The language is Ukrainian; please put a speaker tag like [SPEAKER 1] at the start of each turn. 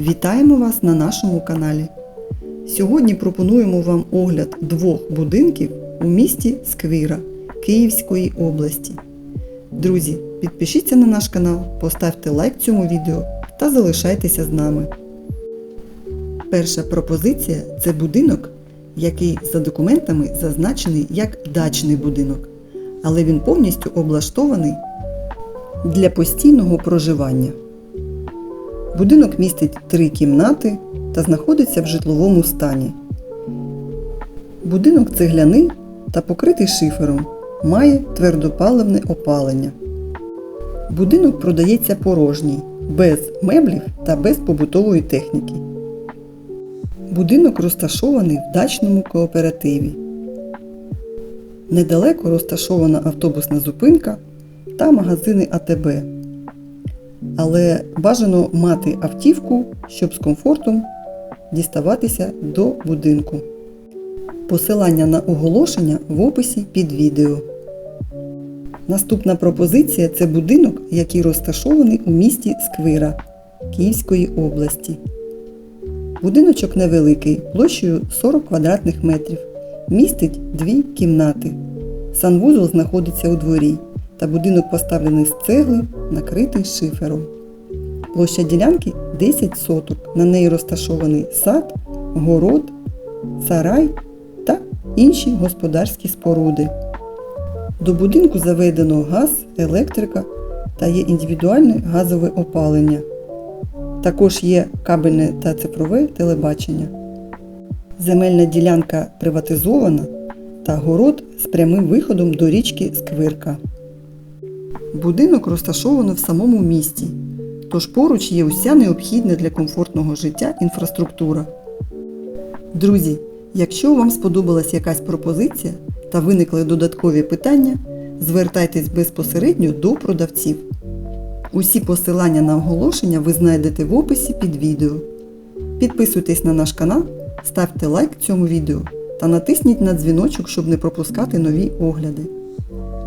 [SPEAKER 1] Вітаємо вас на нашому каналі. Сьогодні пропонуємо вам огляд двох будинків у місті Сквира Київської області. Друзі, підпишіться на наш канал, поставте лайк цьому відео та залишайтеся з нами. Перша пропозиція це будинок, який за документами зазначений як дачний будинок, але він повністю облаштований для постійного проживання. Будинок містить три кімнати та знаходиться в житловому стані. Будинок цегляний та покритий шифером, має твердопаливне опалення. Будинок продається порожній, без меблів та без побутової техніки. Будинок розташований в дачному кооперативі. Недалеко розташована автобусна зупинка та магазини АТБ. Але бажано мати автівку, щоб з комфортом діставатися до будинку. Посилання на оголошення в описі під відео. Наступна пропозиція це будинок, який розташований у місті Сквира Київської області. Будиночок невеликий, площею 40 квадратних метрів. Містить дві кімнати. Санвузол знаходиться у дворі, та будинок поставлений з цегли, накритий шифером. Площа ділянки 10 соток. На неї розташований сад, город, сарай та інші господарські споруди. До будинку заведено газ, електрика та є індивідуальне газове опалення. Також є кабельне та цифрове телебачення. Земельна ділянка приватизована та город з прямим виходом до річки Сквирка. Будинок розташовано в самому місті, тож поруч є уся необхідна для комфортного життя інфраструктура. Друзі, якщо вам сподобалась якась пропозиція та виникли додаткові питання, звертайтесь безпосередньо до продавців. Усі посилання на оголошення ви знайдете в описі під відео. Підписуйтесь на наш канал, ставте лайк цьому відео та натисніть на дзвіночок, щоб не пропускати нові огляди.